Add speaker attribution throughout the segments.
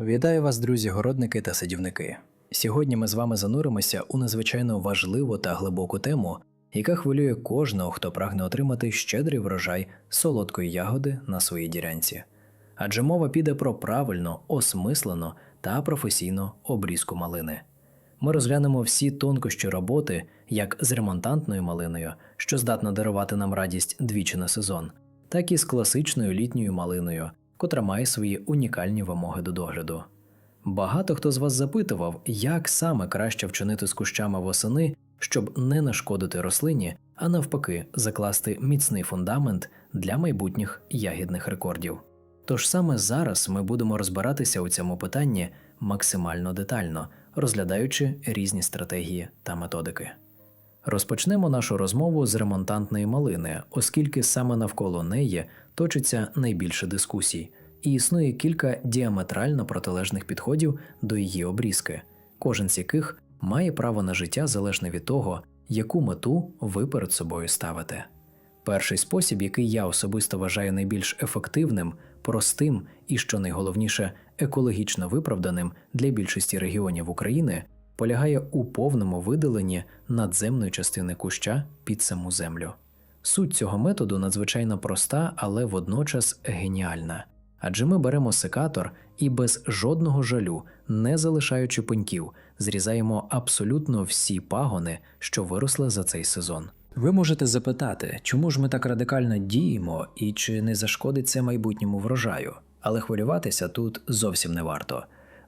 Speaker 1: Вітаю вас, друзі, городники та садівники. Сьогодні ми з вами зануримося у надзвичайно важливу та глибоку тему, яка хвилює кожного, хто прагне отримати щедрий врожай солодкої ягоди на своїй ділянці. Адже мова піде про правильно, осмислену та професійну обрізку малини. Ми розглянемо всі тонкощі роботи, як з ремонтантною малиною, що здатна дарувати нам радість двічі на сезон, так і з класичною літньою малиною, котра має свої унікальні вимоги до догляду. Багато хто з вас запитував, як саме краще вчинити з кущами восени, щоб не нашкодити рослині, а навпаки, закласти міцний фундамент для майбутніх ягідних рекордів. Тож саме зараз ми будемо розбиратися у цьому питанні максимально детально, розглядаючи різні стратегії та методики. Розпочнемо нашу розмову з ремонтантної малини, оскільки саме навколо неї точиться найбільше дискусій, і існує кілька діаметрально протилежних підходів до її обрізки, кожен з яких має право на життя залежно від того, яку мету ви перед собою ставите. Перший спосіб, який я особисто вважаю найбільш ефективним, простим і, що найголовніше, екологічно виправданим для більшості регіонів України, полягає у повному видаленні надземної частини куща під саму землю. Суть цього методу надзвичайно проста, але водночас геніальна. Адже ми беремо секатор і без жодного жалю, не залишаючи пеньків, зрізаємо абсолютно всі пагони, що виросли за цей сезон. Ви можете запитати, чому ж ми так радикально діємо і чи не зашкодить це майбутньому врожаю, але хвилюватися тут зовсім не варто,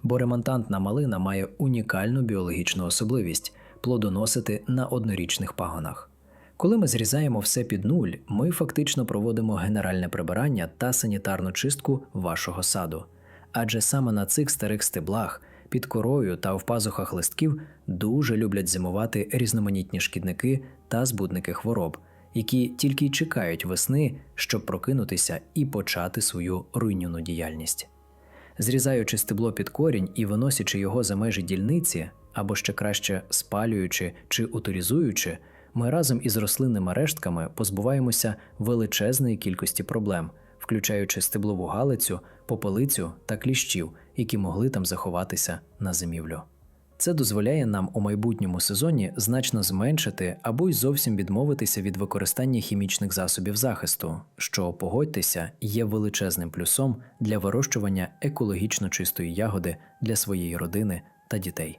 Speaker 1: бо ремонтантна малина має унікальну біологічну особливість плодоносити на однорічних пагонах. Коли ми зрізаємо все під нуль, ми фактично проводимо генеральне прибирання та санітарну чистку вашого саду. Адже саме на цих старих стеблах, під корою та в пазухах листків дуже люблять зимувати різноманітні шкідники та збудники хвороб, які тільки й чекають весни, щоб прокинутися і почати свою руйнівну діяльність. Зрізаючи стебло під корінь і виносячи його за межі дільниці, або ще краще спалюючи чи утилізуючи, ми разом із рослинними рештками позбуваємося величезної кількості проблем, включаючи стеблову галицю, попелицю та кліщів, які могли там заховатися на зимівлю. Це дозволяє нам у майбутньому сезоні значно зменшити або й зовсім відмовитися від використання хімічних засобів захисту, що, погодьтеся, є величезним плюсом для вирощування екологічно чистої ягоди для своєї родини та дітей.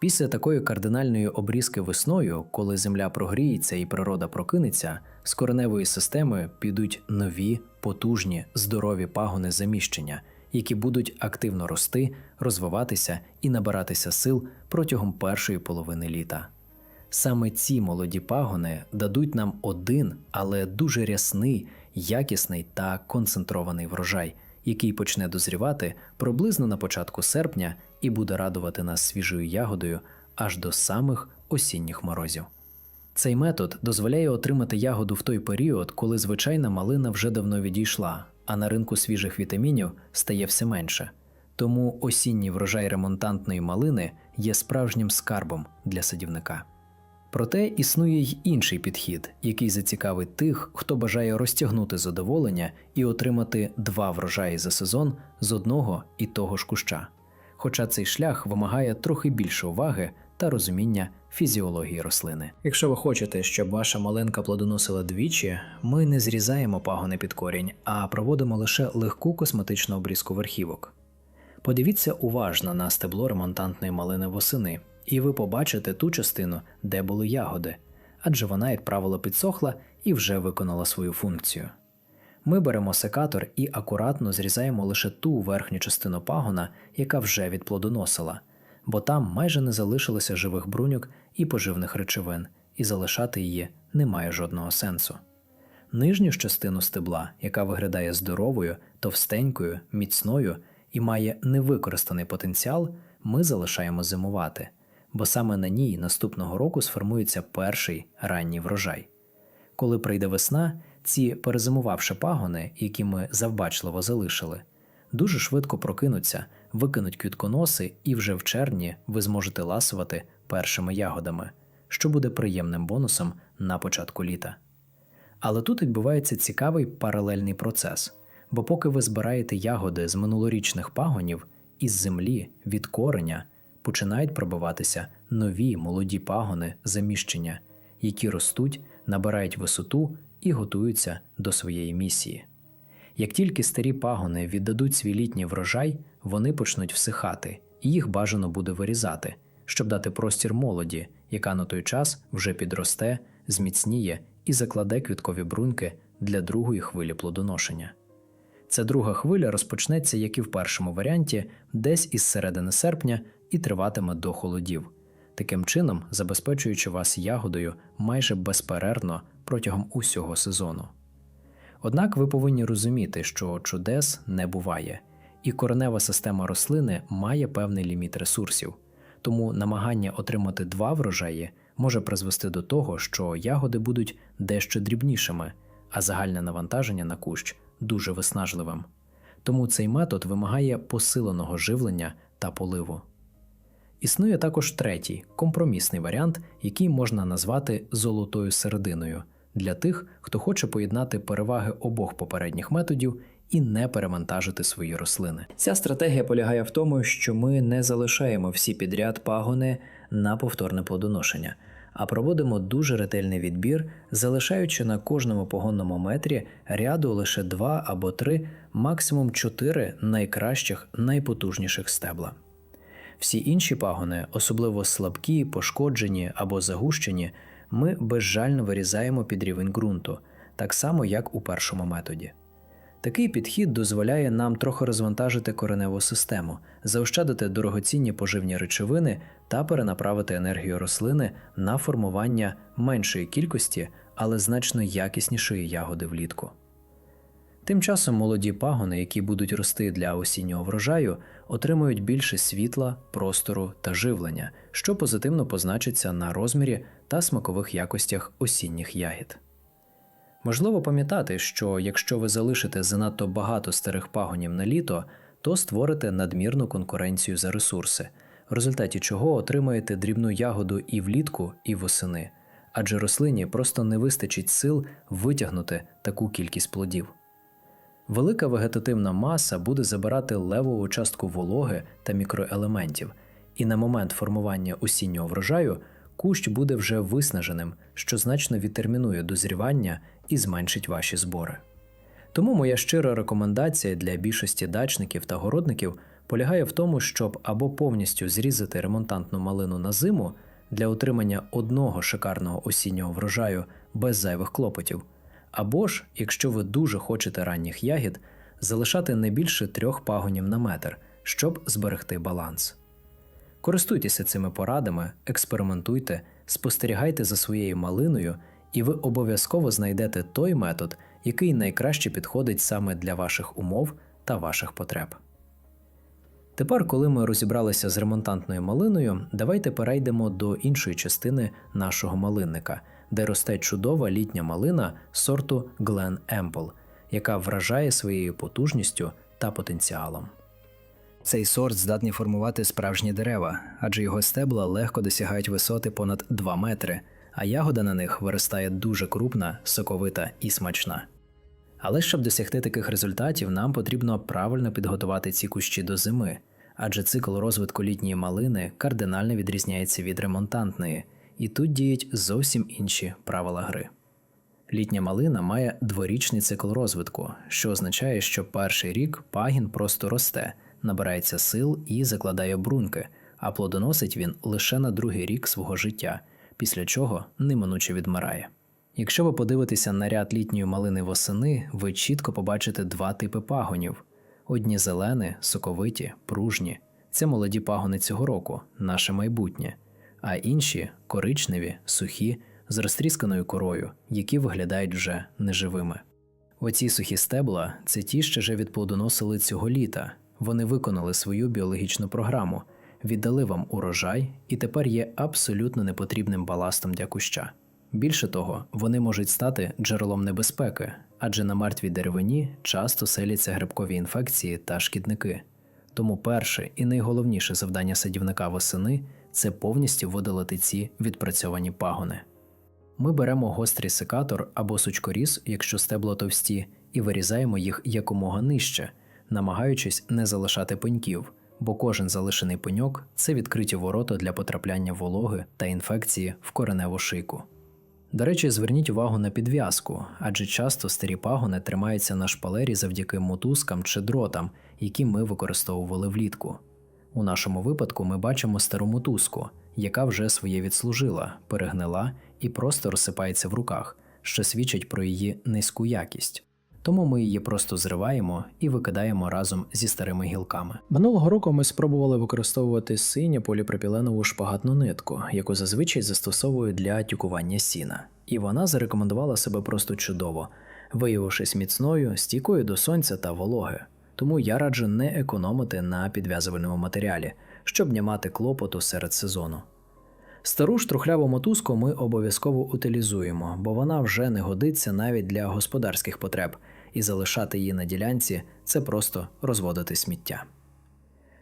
Speaker 1: Після такої кардинальної обрізки весною, коли земля прогріється і природа прокинеться, з кореневої системи підуть нові, потужні, здорові пагони заміщення, які будуть активно рости, розвиватися і набиратися сил протягом першої половини літа. Саме ці молоді пагони дадуть нам один, але дуже рясний, якісний та концентрований врожай, який почне дозрівати приблизно на початку серпня і буде радувати нас свіжою ягодою аж до самих осінніх морозів. Цей метод дозволяє отримати ягоду в той період, коли звичайна малина вже давно відійшла, а на ринку свіжих вітамінів стає все менше. Тому осінній врожай ремонтантної малини є справжнім скарбом для садівника. Проте існує й інший підхід, який зацікавить тих, хто бажає розтягнути задоволення і отримати два врожаї за сезон з одного і того ж куща. Хоча цей шлях вимагає трохи більше уваги та розуміння фізіології рослини. Якщо ви хочете, щоб ваша малинка плодоносила двічі, ми не зрізаємо пагони під корінь, а проводимо лише легку косметичну обрізку верхівок. Подивіться уважно на стебло ремонтантної малини восени, і ви побачите ту частину, де були ягоди, адже вона, як правило, підсохла і вже виконала свою функцію. Ми беремо секатор і акуратно зрізаємо лише ту верхню частину пагона, яка вже відплодоносила, бо там майже не залишилося живих бруньок і поживних речовин, і залишати її немає жодного сенсу. Нижню частину стебла, яка виглядає здоровою, товстенькою, міцною і має невикористаний потенціал, ми залишаємо зимувати, бо саме на ній наступного року сформується перший ранній врожай. Коли прийде весна, ці перезимувавши пагони, які ми завбачливо залишили, дуже швидко прокинуться, викинуть квітконоси, і вже в червні ви зможете ласувати першими ягодами, що буде приємним бонусом на початку літа. Але тут відбувається цікавий паралельний процес, бо поки ви збираєте ягоди з минулорічних пагонів із землі від кореня починають пробиватися нові молоді пагони заміщення, які ростуть, набирають висоту і готуються до своєї місії. Як тільки старі пагони віддадуть свій літній врожай, вони почнуть всихати, і їх бажано буде вирізати, щоб дати простір молоді, яка на той час вже підросте, зміцніє і закладе квіткові бруньки для другої хвилі плодоношення. Ця друга хвиля розпочнеться, як і в першому варіанті, десь із середини серпня і триватиме до холодів, таким чином забезпечуючи вас ягодою майже безперервно протягом усього сезону. Однак ви повинні розуміти, що чудес не буває, і коренева система рослини має певний ліміт ресурсів, тому намагання отримати два врожаї може призвести до того, що ягоди будуть дещо дрібнішими, а загальне навантаження на кущ дуже виснажливим. Тому цей метод вимагає посиленого живлення та поливу. Існує також третій компромісний варіант, який можна назвати золотою серединою для тих, хто хоче поєднати переваги обох попередніх методів і не перевантажити свої рослини. Ця стратегія полягає в тому, що ми не залишаємо всі підряд пагони на повторне плодоношення, а проводимо дуже ретельний відбір, залишаючи на кожному погонному метрі ряду лише два або три, максимум чотири найкращих, найпотужніших стебла. Всі інші пагони, особливо слабкі, пошкоджені або загущені, ми безжально вирізаємо під рівень ґрунту, так само як у першому методі. Такий підхід дозволяє нам трохи розвантажити кореневу систему, заощадити дорогоцінні поживні речовини та перенаправити енергію рослини на формування меншої кількості, але значно якіснішої ягоди влітку. Тим часом молоді пагони, які будуть рости для осіннього врожаю, отримують більше світла, простору та живлення, що позитивно позначиться на розмірі та смакових якостях осінніх ягід. Можливо пам'ятати, що якщо ви залишите занадто багато старих пагонів на літо, то створите надмірну конкуренцію за ресурси, в результаті чого отримаєте дрібну ягоду і влітку, і восени, адже рослині просто не вистачить сил витягнути таку кількість плодів. Велика вегетативна маса буде забирати левову частку вологи та мікроелементів, і на момент формування осіннього врожаю кущ буде вже виснаженим, що значно відтермінує дозрівання і зменшить ваші збори. Тому моя щира рекомендація для більшості дачників та городників полягає в тому, щоб або повністю зрізати ремонтантну малину на зиму для отримання одного шикарного осіннього врожаю без зайвих клопотів, або ж, якщо ви дуже хочете ранніх ягід, залишати не більше трьох пагонів на метр, щоб зберегти баланс. Користуйтеся цими порадами, експериментуйте, спостерігайте за своєю малиною, і ви обов'язково знайдете той метод, який найкраще підходить саме для ваших умов та ваших потреб. Тепер, коли ми розібралися з ремонтантною малиною, давайте перейдемо до іншої частини нашого малинника, де росте чудова літня малина сорту Glen Ample, яка вражає своєю потужністю та потенціалом. Цей сорт здатний формувати справжні дерева, адже його стебла легко досягають висоти понад 2 метри, а ягода на них виростає дуже крупна, соковита і смачна. Але щоб досягти таких результатів, нам потрібно правильно підготувати ці кущі до зими, адже цикл розвитку літньої малини кардинально відрізняється від ремонтантної, і тут діють зовсім інші правила гри. Літня малина має дворічний цикл розвитку, що означає, що перший рік пагін просто росте, набирається сил і закладає брунки, а плодоносить він лише на другий рік свого життя, після чого неминуче відмирає. Якщо ви подивитеся на ряд літньої малини восени, ви чітко побачите два типи пагонів: одні зелені, соковиті, пружні це молоді пагони цього року, наше майбутнє, а інші коричневі, сухі, з розтрісканою корою, які виглядають вже неживими. Оці сухі стебла це ті, що вже відплодоносили цього літа. Вони виконали свою біологічну програму, віддали вам урожай і тепер є абсолютно непотрібним баластом для куща. Більше того, вони можуть стати джерелом небезпеки, адже на мертвій деревині часто селяться грибкові інфекції та шкідники. Тому перше і найголовніше завдання садівника восени це повністю видалити ці відпрацьовані пагони. Ми беремо гострий секатор або сучкоріз, якщо стебла товсті, і вирізаємо їх якомога нижче, намагаючись не залишати пеньків, бо кожен залишений пеньок це відкриті ворота для потрапляння вологи та інфекції в кореневу шийку. До речі, зверніть увагу на підв'язку, адже часто старі пагони тримаються на шпалері завдяки мотузкам чи дротам, які ми використовували влітку. У нашому випадку ми бачимо стару мотузку, яка вже своє відслужила, перегнила і просто розсипається в руках, що свідчить про її низьку якість. Тому ми її просто зриваємо і викидаємо разом зі старими гілками. Минулого року ми спробували використовувати синю поліпропіленову шпагатну нитку, яку зазвичай застосовують для тюкування сіна, і вона зарекомендувала себе просто чудово, виявившись міцною, стійкою до сонця та вологи. Тому я раджу не економити на підв'язувальному матеріалі, щоб не мати клопоту серед сезону. Стару штрухляву мотузку ми обов'язково утилізуємо, бо вона вже не годиться навіть для господарських потреб, і залишати її на ділянці це просто розводити сміття.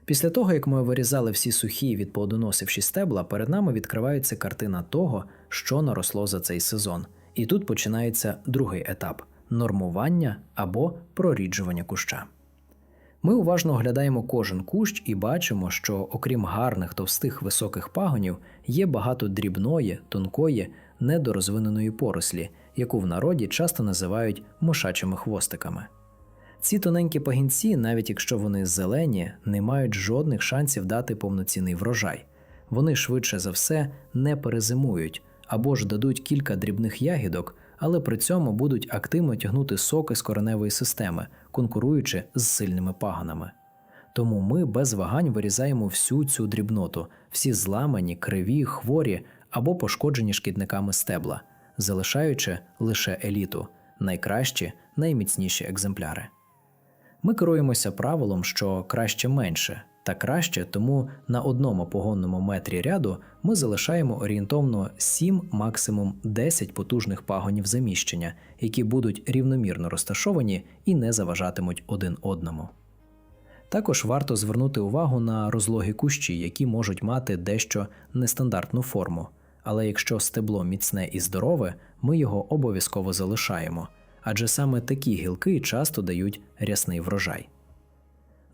Speaker 1: Після того, як ми вирізали всі сухі відплодоносивші стебла, перед нами відкривається картина того, що наросло за цей сезон. І тут починається другий етап нормування або проріджування куща. Ми уважно оглядаємо кожен кущ і бачимо, що, окрім гарних товстих високих пагонів, є багато дрібної, тонкої, недорозвиненої порослі, яку в народі часто називають мошачими хвостиками. Ці тоненькі пагінці, навіть якщо вони зелені, не мають жодних шансів дати повноцінний врожай. Вони швидше за все не перезимують або ж дадуть кілька дрібних ягідок, але при цьому будуть активно тягнути соки з кореневої системи, конкуруючи з сильними пагонами. Тому ми без вагань вирізаємо всю цю дрібноту, всі зламані, криві, хворі або пошкоджені шкідниками стебла, залишаючи лише еліту, найкращі, найміцніші екземпляри. Ми керуємося правилом, що краще менше, та краще, тому на одному погонному метрі ряду ми залишаємо орієнтовно 7, максимум 10 потужних пагонів заміщення, які будуть рівномірно розташовані і не заважатимуть один одному. Також варто звернути увагу на розлоги кущі, які можуть мати дещо нестандартну форму, але якщо стебло міцне і здорове, ми його обов'язково залишаємо, адже саме такі гілки часто дають рясний врожай.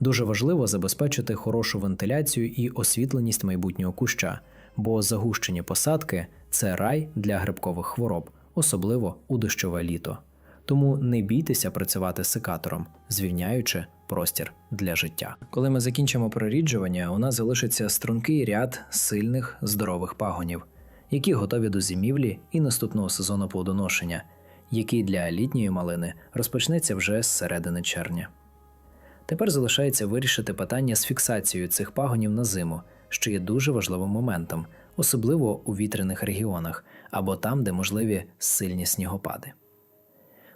Speaker 1: Дуже важливо забезпечити хорошу вентиляцію і освітленість майбутнього куща, бо загущені посадки це рай для грибкових хвороб, особливо у дощове літо. Тому не бійтеся працювати секатором, звільняючи простір для життя. Коли ми закінчимо проріджування, у нас залишиться стрункий ряд сильних здорових пагонів, які готові до зимівлі і наступного сезону плодоношення, який для літньої малини розпочнеться вже з середини червня. Тепер залишається вирішити питання з фіксацією цих пагонів на зиму, що є дуже важливим моментом, особливо у вітряних регіонах або там, де можливі сильні снігопади.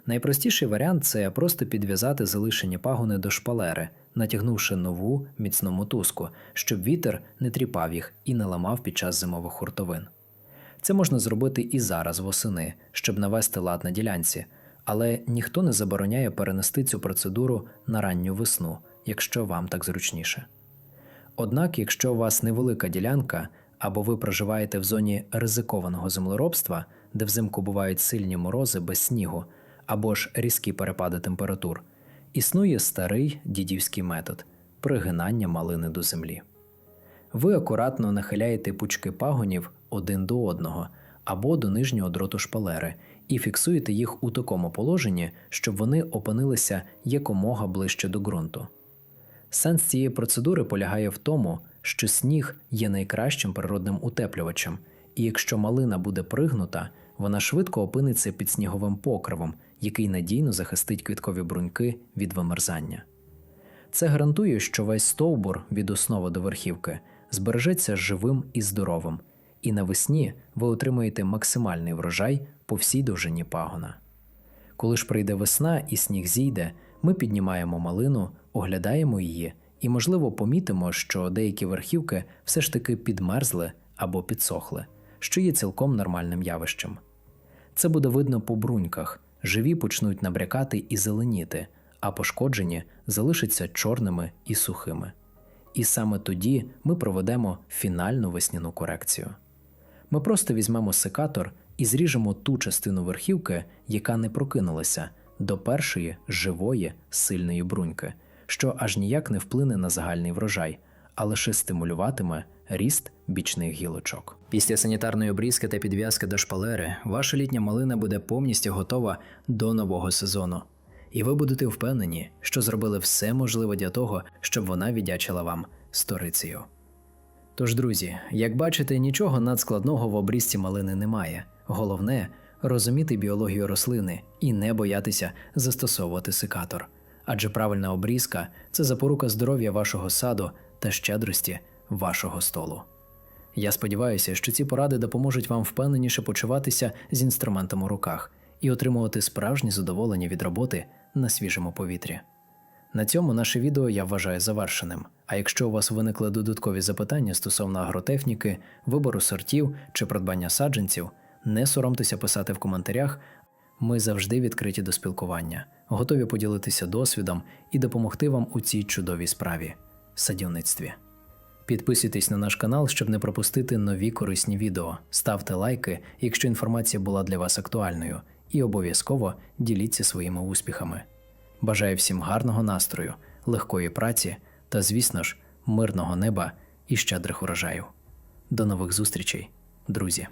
Speaker 1: Найпростіший варіант це просто підв'язати залишені пагони до шпалери, натягнувши нову міцну мотузку, щоб вітер не тріпав їх і не ламав під час зимових хуртовин. Це можна зробити і зараз восени, щоб навести лад на ділянці, але ніхто не забороняє перенести цю процедуру на ранню весну, якщо вам так зручніше. Однак, якщо у вас невелика ділянка або ви проживаєте в зоні ризикованого землеробства, де взимку бувають сильні морози без снігу, або ж різкі перепади температур, існує старий дідівський метод пригинання малини до землі. Ви акуратно нахиляєте пучки пагонів один до одного або до нижнього дроту шпалери і фіксуєте їх у такому положенні, щоб вони опинилися якомога ближче до ґрунту. Сенс цієї процедури полягає в тому, що сніг є найкращим природним утеплювачем, і якщо малина буде пригнута, вона швидко опиниться під сніговим покривом, який надійно захистить квіткові бруньки від вимерзання. Це гарантує, що весь стовбур від основи до верхівки збережеться живим і здоровим, і навесні ви отримаєте максимальний врожай по всій довжині пагона. Коли ж прийде весна і сніг зійде, ми піднімаємо малину, оглядаємо її і, можливо, помітимо, що деякі верхівки все ж таки підмерзли або підсохли, що є цілком нормальним явищем. Це буде видно по бруньках, живі почнуть набрякати і зеленіти, а пошкоджені залишаться чорними і сухими. І саме тоді ми проведемо фінальну весняну корекцію. Ми просто візьмемо секатор і зріжемо ту частину верхівки, яка не прокинулася, до першої живої сильної бруньки, що аж ніяк не вплине на загальний врожай, а лише стимулюватиме ріст бічних гілочок. Після санітарної обрізки та підв'язки до шпалери ваша літня малина буде повністю готова до нового сезону. І ви будете впевнені, що зробили все можливе для того, щоб вона віддячила вам сторицею. Тож, друзі, як бачите, нічого надскладного в обрізці малини немає. Головне розуміти біологію рослини і не боятися застосовувати секатор. Адже правильна обрізка це запорука здоров'я вашого саду та щедрості вашого столу. Я сподіваюся, що ці поради допоможуть вам впевненіше почуватися з інструментом у руках і отримувати справжнє задоволення від роботи на свіжому повітрі. На цьому наше відео я вважаю завершеним. А якщо у вас виникли додаткові запитання стосовно агротехніки, вибору сортів чи придбання саджанців, не соромтеся писати в коментарях. Ми завжди відкриті до спілкування, готові поділитися досвідом і допомогти вам у цій чудовій справі садівництві. Підписуйтесь на наш канал, щоб не пропустити нові корисні відео. Ставте лайки, якщо інформація була для вас актуальною, і обов'язково діліться своїми успіхами. Бажаю всім гарного настрою, легкої праці та, звісно ж, мирного неба і щедрих урожаю. До нових зустрічей, друзі!